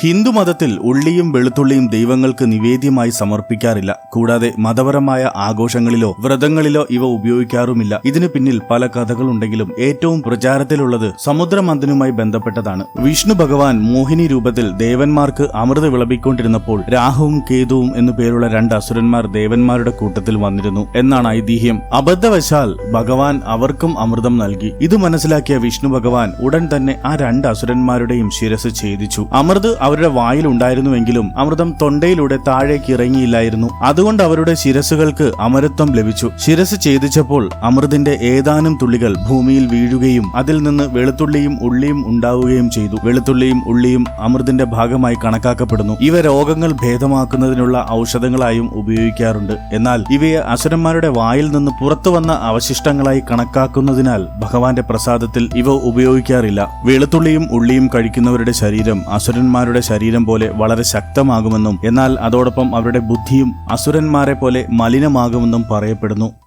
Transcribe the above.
ഹിന്ദുമതത്തിൽ ഉള്ളിയും വെളുത്തുള്ളിയും ദൈവങ്ങൾക്ക് നിവേദ്യമായി സമർപ്പിക്കാറില്ല. കൂടാതെ മതപരമായ ആഘോഷങ്ങളിലോ വ്രതങ്ങളിലോ ഇവ ഉപയോഗിക്കാറുമില്ല. ഇതിനു പിന്നിൽ പല കഥകളുണ്ടെങ്കിലും ഏറ്റവും പ്രചാരത്തിലുള്ളത് സമുദ്രമന്ദനുമായി ബന്ധപ്പെട്ടതാണ്. വിഷ്ണു ഭഗവാൻ മോഹിനി രൂപത്തിൽ ദേവന്മാർക്ക് അമൃത് വിളമ്പിക്കൊണ്ടിരുന്നപ്പോൾ രാഹുവും കേതുവും എന്നു പേരുള്ള രണ്ട് അസുരന്മാർ ദേവന്മാരുടെ കൂട്ടത്തിൽ വന്നിരുന്നു. എന്നാണ് ഐതിഹ്യം. അബദ്ധവശാൽ ഭഗവാൻ അവർക്കും അമൃതം നൽകി. ഇത് മനസ്സിലാക്കിയ വിഷ്ണു ഭഗവാൻ ഉടൻ തന്നെ ആ രണ്ട് അസുരന്മാരുടെയും ശിരസ് ഛേദിച്ചു. അമൃത് അവരുടെ വായിലുണ്ടായിരുന്നുവെങ്കിലും അമൃതം തൊണ്ടയിലൂടെ താഴേക്ക് ഇറങ്ങിയില്ലായിരുന്നു. അതുകൊണ്ട് അവരുടെ ശിരസുകൾക്ക് അമരത്വം ലഭിച്ചു. ശിരസ് ഛേദിച്ചപ്പോൾ അമൃതിന്റെ ഏതാനും തുള്ളികൾ ഭൂമിയിൽ വീഴുകയും അതിൽ നിന്ന് വെളുത്തുള്ളിയും ഉള്ളിയും ഉണ്ടാവുകയും ചെയ്തു. വെളുത്തുള്ളിയും ഉള്ളിയും അമൃതിന്റെ ഭാഗമായി കണക്കാക്കപ്പെടുന്നു. ഇവ രോഗങ്ങൾ ഭേദമാക്കുന്നതിനുള്ള ഔഷധങ്ങളായും ഉപയോഗിക്കാറുണ്ട്. എന്നാൽ ഇവയെ അസുരന്മാരുടെ വായിൽ നിന്ന് പുറത്തു വന്ന അവശിഷ്ടങ്ങളായി കണക്കാക്കുന്നതിനാൽ ഭഗവാന്റെ പ്രസാദത്തിൽ ഇവ ഉപയോഗിക്കാറില്ല. വെളുത്തുള്ളിയും ഉള്ളിയും കഴിക്കുന്നവരുടെ ശരീരം അസുരന്മാരുടെ ശരീരം പോലെ വളരെ ശക്തമാകുമെന്നും എന്നാൽ അതോടൊപ്പം അവരുടെ ബുദ്ധിയും അസുരന്മാരെ പോലെ മലിനമാകുമെന്നും പറയപ്പെടുന്നു.